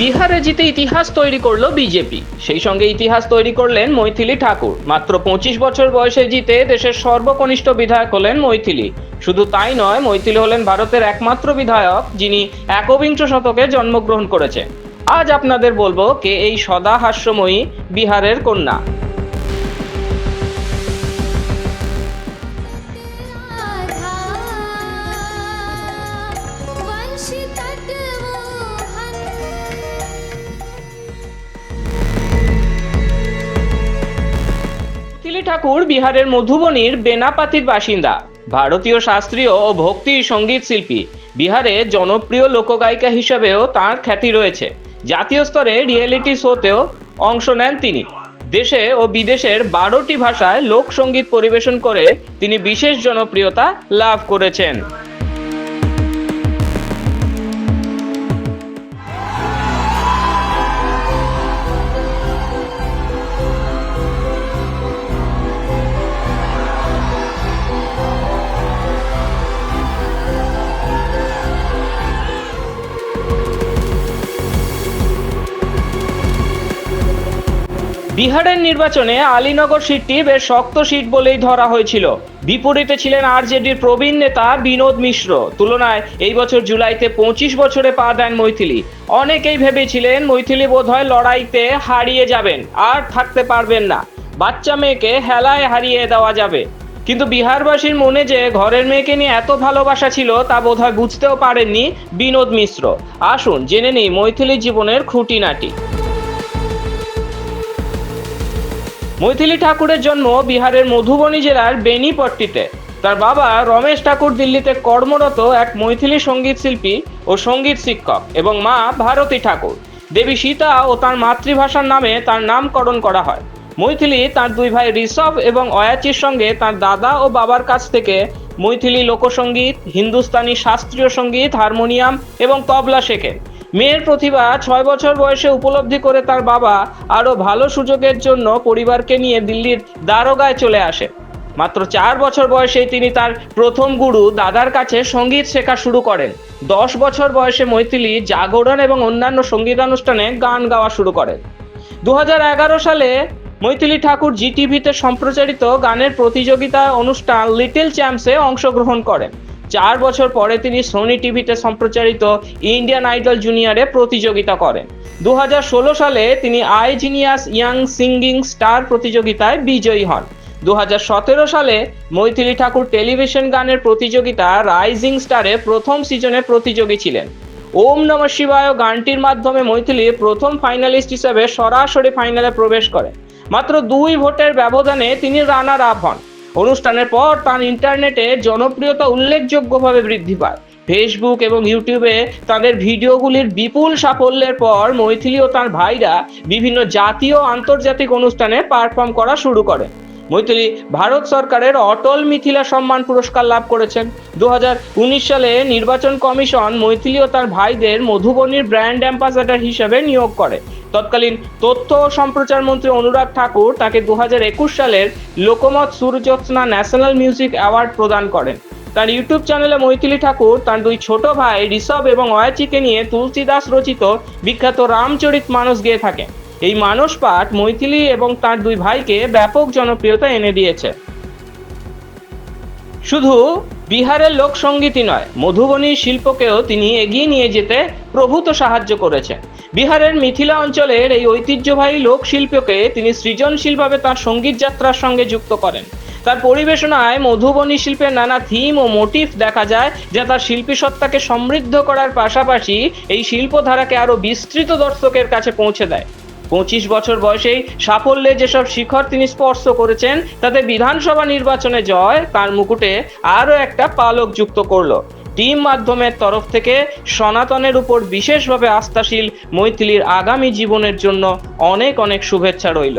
বিহারে জিতে ইতিহাস তৈরি করল বিজেপি। সেই সঙ্গে ইতিহাস তৈরি করলেন মৈথিলি ঠাকুর। মাত্র পঁচিশ বছর বয়সে জিতে দেশের সর্বকনিষ্ঠ বিধায়ক হলেন মৈথিলি। শুধু তাই নয়, মৈথিলি হলেন ভারতের একমাত্র বিধায়ক, যিনি একবিংশ শতকে জন্মগ্রহণ করেছেন। আজ আপনাদের বলব কে এই সদা হাস্যময়ী বিহারের কন্যা। ঠাকুর বিহারের মধুবনীর বেনাপাতির বাসিন্দা। ভারতীয় শাস্ত্রীয় ও ভক্তি সংগীত শিল্পী। বিহারে জনপ্রিয় লোকগায়িকা হিসেবেও তার খ্যাতি রয়েছে। জাতীয় স্তরে রিয়েলিটি শোতেও অংশ নেন তিনি। দেশে ও বিদেশের বারোটি ভাষায় লোকসঙ্গীত পরিবেশন করে তিনি বিশেষ জনপ্রিয়তা লাভ করেছেন। বিহারের নির্বাচনে আলীনগর সিটটি বেশ শক্ত সিট বলেই ধরা হয়েছিল। বিপরীতে ছিলেন আরজেডির প্রবীণ নেতা বিনোদ মিশ্র। তুলনায় এই বছর জুলাইতে পঁচিশ বছরে পা দেন মৈথিলি। অনেকেই ভেবেছিলেন মৈথিলি বোধহয় লড়াইতে হারিয়ে যাবেন, আর থাকতে পারবেন না। বাচ্চা মেয়েকে হেলায় হারিয়ে দেওয়া যাবে। কিন্তু বিহারবাসীর মনে যে ঘরের মেয়েকে নিয়ে এত ভালোবাসা ছিল, তা বোধহয় বুঝতেও পারেননি বিনোদ মিশ্র। আসুন, জেনে নিই মৈথিলি জীবনের খুঁটিনাটি। মৈথিলি ঠাকুরের জন্ম বিহারের মধুবনী জেলার বেনিপট্টিতে। তার বাবা রমেশ ঠাকুর দিল্লিতে কর্মরত এক মৈথিলি সংগীত শিল্পী ও সংগীত শিক্ষক এবং মা ভারতী ঠাকুর। দেবী সীতা ও তার মাতৃভাষার নামে তার নামকরণ করা হয়। মৈথিলি তার দুই ভাই ঋষভ এবং অয়াচির সঙ্গে তার দাদা ও বাবার কাছ থেকে মৈথিলি লোকসঙ্গীত, হিন্দুস্তানি শাস্ত্রীয় সংগীত, হারমোনিয়াম এবং তবলা শেখেন। মেয়ের প্রতিভা ছয় বছর বয়সে উপলব্ধি করে তার বাবা আরও ভালো সুযোগের জন্য পরিবারকে নিয়ে দিল্লির দারোগায় চলে আসে। মাত্র চার বছর বয়সে তিনি তার প্রথম গুরু দাদার কাছে সংগীত শেখা শুরু করেন। দশ বছর বয়সে মৈথিলি জাগরণ এবং অন্যান্য সঙ্গীতানুষ্ঠানে গান গাওয়া শুরু করেন। দু হাজার এগারো সালে মৈথিলি ঠাকুর জি টিভিতে সম্প্রচারিত গানের প্রতিযোগিতা অনুষ্ঠান লিটল চ্যাম্পসে অংশগ্রহণ করেন। চার বছর পরে তিনি সোনি টিভিতে সম্প্রচারিত ইন্ডিয়ান আইডল জুনিয়রে প্রতিযোগিতা করেন। দু হাজার ষোলো সালে তিনি I genius young singing star প্রতিযোগিতায় বিজয়ী হন। দু হাজার সতেরো সালে মৈথিলি ঠাকুর টেলিভিশন গানের প্রতিযোগিতা রাইজিং স্টারে প্রথম সিজনে প্রতিযোগী ছিলেন। ওম নম শিবায় গানটির মাধ্যমে মৈথিলি প্রথম ফাইনালিস্ট হিসেবে সরাসরি ফাইনালে প্রবেশ করে মাত্র দুই ভোটের ব্যবধানে তিনি রানার আপ হন। অনুষ্ঠানের পর তার ইন্টারনেটে জনপ্রিয়তা উল্লেখযোগ্যভাবে বৃদ্ধি পায়। ফেসবুক এবং ইউটিউবে তাদের ভিডিওগুলির বিপুল সাফল্যের পর মৈথিলি ও তার ভাইরা বিভিন্ন জাতীয় আন্তর্জাতিক অনুষ্ঠানে পারফর্ম করা শুরু করে মৈথিলি ভারত সরকারের অটল মিথিলা সম্মান পুরস্কার লাভ করেছেন। দু হাজার উনিশ সালে নির্বাচন কমিশন মৈথিলি ও তার ভাইদের মধুবনীর ব্র্যান্ড অ্যাম্বাসাডার হিসেবে নিয়োগ করে। তৎকালীন তথ্য ও সম্প্রচার মন্ত্রী অনুরাগ ঠাকুর তাকে দু হাজার একুশ সালের Lokmat Surjyotsna national music award প্রদান করেন। তার ইউটিউব চ্যানেলে মৈথিলি ঠাকুর, তার দুই ছোট ভাই ঋষভ এবং অয়াচিকে নিয়ে তুলসীদাস রচিত বিখ্যাত রামচরিত মানস গেয়ে থাকেন। এই মানস পাঠ মৈথিলি এবং তার দুই ভাইকে ব্যাপক জনপ্রিয়তা এনে দিয়েছে। শুধু বিহারের লোকসঙ্গীতই নয়, মধুবনী শিল্পকেও তিনি এগিয়ে নিয়ে যেতে প্রভূত সাহায্য করেছেন। বিহারের মিথিলা অঞ্চলের এই ঐতিহ্যবাহী লোকশিল্পকে তিনি সৃজনশীলভাবে তার সংগীত যাত্রার সঙ্গে যুক্ত করেন। তার পরিবেশনায় মধুবনী শিল্পের নানা থিম ও মোটিভ দেখা যায়, যা তার শিল্পী সত্তাকে সমৃদ্ধ করার পাশাপাশি এই শিল্পধারাকে আরও বিস্তৃত দর্শকের কাছে পৌঁছে দেয়। পঁচিশ বছর বয়সেই সাফল্যে যেসব শিখর তিনি স্পর্শ করেছেন, তাতে বিধানসভা নির্বাচনে জয় তার মুকুটে আরও একটা পালক যুক্ত করল। টিম মাধ্যমের তরফ থেকে সনাতনের উপর বিশেষভাবে আস্থাশীল মৈথিলির আগামী জীবনের জন্য অনেক অনেক শুভেচ্ছা রইল।